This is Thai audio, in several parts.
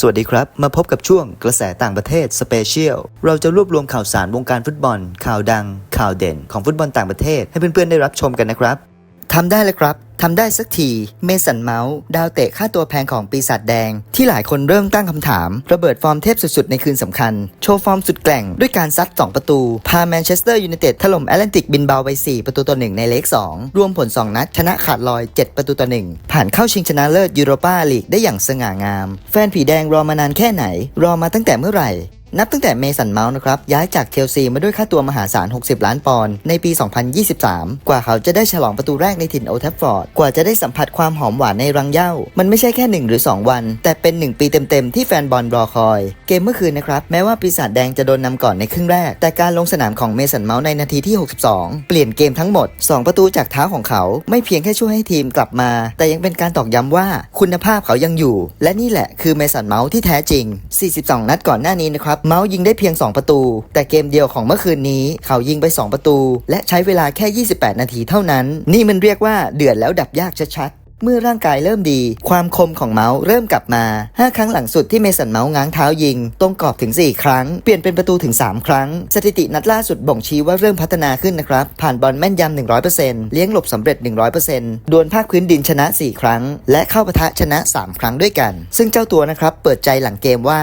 สวัสดีครับ มาพบกับช่วงกระแสต่างประเทศสเปเชียล เราจะรวบรวมข่าวสารวงการฟุตบอล ข่าวดัง ข่าวเด่นของฟุตบอลต่างประเทศ ให้เพื่อนๆได้รับชมกันนะครับทำได้แล้วครับ ทำได้สักที เมสันเมาส์ดาวเตะค่าตัวแพงของปีศาจแดง ที่หลายคนเริ่มตั้งคำถาม ระเบิดฟอร์มเทพสุดๆ ในคืนสำคัญ โชว์ฟอร์มสุดแกร่งด้วยการซัด 2 ประตู พาแมนเชสเตอร์ยูไนเต็ดถล่มแอตแลนติกบินเบาไป 4 ประตูต่อ1ในเลก2 รวมผล 2 นัด ชนะขาดลอย 7 ประตูต่อ1ผ่านเข้าชิงชนะเลิศยูโรปาลีกได้อย่างสง่างาม แฟนผีแดงรอมานานแค่ไหน รอมาตั้งแต่เมื่อไหร่ นับตั้งแต่เมสันเมาส์นะครับ ย้ายจากเชลซีมาด้วยค่าตัวมหาศาล 60 ล้านปอนด์ในปี 2023 กว่าเขาจะได้ฉลองประตูแรกในถิ่นโอทัฟฟอร์ด กว่าจะได้สัมผัสความหอมหวานในรังเย้า มันไม่ใช่แค่ 1 หรือ 2 วัน แต่เป็น 1 ปีเต็ม ๆ ที่แฟนบอลรอคอย เกมเมื่อคืนนะครับ แม้ว่าปีศาจแดงจะโดนนำก่อนในครึ่งแรก แต่การลงสนามของเมสันเมาส์ในนาทีที่ 62 เปลี่ยนเกมทั้งหมด 2 ประตูจากเท้าของเขาไม่เพียงแค่ช่วยให้ทีมกลับมา แต่ยังเป็นการตอกย้ำว่าคุณภาพเขายังอยู่ และนี่แหละคือเมสันเมาส์ที่แท้จริง 42 นัดก่อนหน้านี้นะครับเมาส์ยิงได้เพียง 2 ประตู แต่เกมเดียวของเมื่อคืนนี้เขายิงไป 2 ประตู และใช้เวลาแค่ 28 นาทีเท่านั้น นี่มันเรียกว่าเดือดแล้วดับยากชัดเมื่อร่างกายเริ่มดี ความคมของเมาส์เริ่มกลับมา 5 ครั้งหลังสุดที่เมสันเมาส์ง้างเท้ายิง ตรงกรอบถึง 4 ครั้ง เปลี่ยนเป็นประตูถึง 3 ครั้ง สถิตินัดล่าสุดบ่งชี้ว่าเริ่มพัฒนาขึ้นนะครับ ผ่านบอลแม่นยำ 100%เลี้ยงหลบสำเร็จ 100%ดวลภาคพื้นดินชนะ 4 ครั้ง และเข้าปะทะชนะ 3 ครั้งด้วยกัน ซึ่งเจ้าตัวนะครับ เปิดใจหลังเกมว่า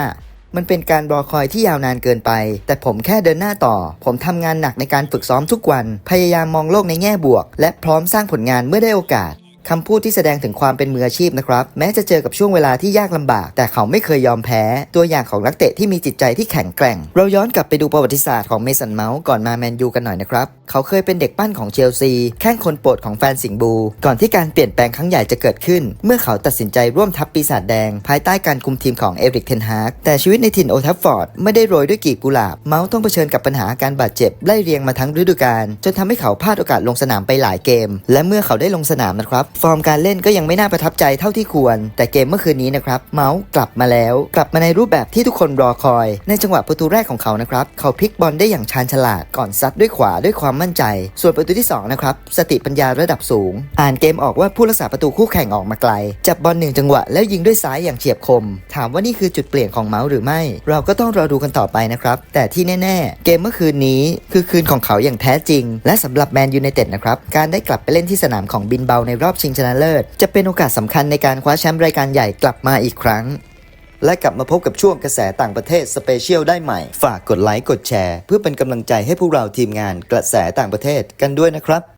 มันเป็นการรอคอยที่ยาวนานเกินไป แต่ผมแค่เดินหน้าต่อ ผมทำงานหนักในการฝึกซ้อมทุกวัน พยายามมองโลกในแง่บวก และพร้อมสร้างผลงานเมื่อได้โอกาส คำพูดที่แสดงถึงความเป็นมืออาชีพนะครับ แม้จะเจอกับช่วงเวลาที่ยากลำบาก แต่เขาไม่เคยยอมแพ้ ตัวอย่างของนักเตะที่มีจิตใจที่แข็งแกร่ง เราย้อนกลับไปดูประวัติศาสตร์ของเมสันเมาส์ก่อนมาแมนยูกันหน่อยนะครับ เขาเคยเป็นเด็กปั้นของเชลซี แข้งคนโปรดของแฟนสิงบู ก่อนที่การเปลี่ยนแปลงครั้งใหญ่จะเกิดขึ้น เมื่อเขาตัดสินใจร่วมทัพปีศาจแดง ภายใต้การคุมทีมของเอริกเทนฮากแต่ชีวิตในถิ่นโอทัฟฟอร์ดไม่ได้โรยด้วยกีบกุหลาบเมาส์ต้องเผชิญกับปัญหาการบาดเจ็บไล่เรียงมาทั้งฤดูกาลจนทำให้เขาพลาดโอกาสลงสนามไปหลายเกม และเมื่อเขาได้ลงสนามนะครับฟอร์มการเล่นก็ยังไม่น่าประทับใจเท่าที่ควร แต่เกมเมื่อคืนนี้นะครับ เมาส์กลับมาแล้ว กลับมาในรูปแบบที่ทุกคนรอคอย ในจังหวะประตูแรกของเขานะครับเขาพลิกบอลได้อย่างชาญฉลาดก่อนซัดด้วยขวาด้วยความมั่นใจ ส่วนประตูที่สองนะครับสติปัญญาระดับสูง อ่านเกมออกว่าผู้รักษาประตูคู่แข่งออกมาไกล จับบอลหนึ่งจังหวะแล้วยิงด้วยซ้ายอย่างเฉียบคม ถามว่านี่คือจุดเปลี่ยนของเมาส์หรือไม่ เราก็ต้องรอดูกันต่อไปนะครับแต่ที่แน่ ๆ เกมเมื่อคืนนี้คือคืนของเขาอย่างแท้จริง และสำหรับแมนยูไนเต็ดนะครับการได้กลับไปเล่นที่สนามของบินเบาในรอบชิงชนะเลิศ จะเป็นโอกาสสำคัญในการคว้าแชมป์รายการใหญ่กลับมาอีกครั้ง และกลับมาพบกับช่วงกระแสต่างประเทศสเปเชียลได้ใหม่ ฝากกดไลค์กดแชร์ เพื่อเป็นกำลังใจให้พวกเราทีมงานกระแสต่างประเทศกันด้วยนะครับ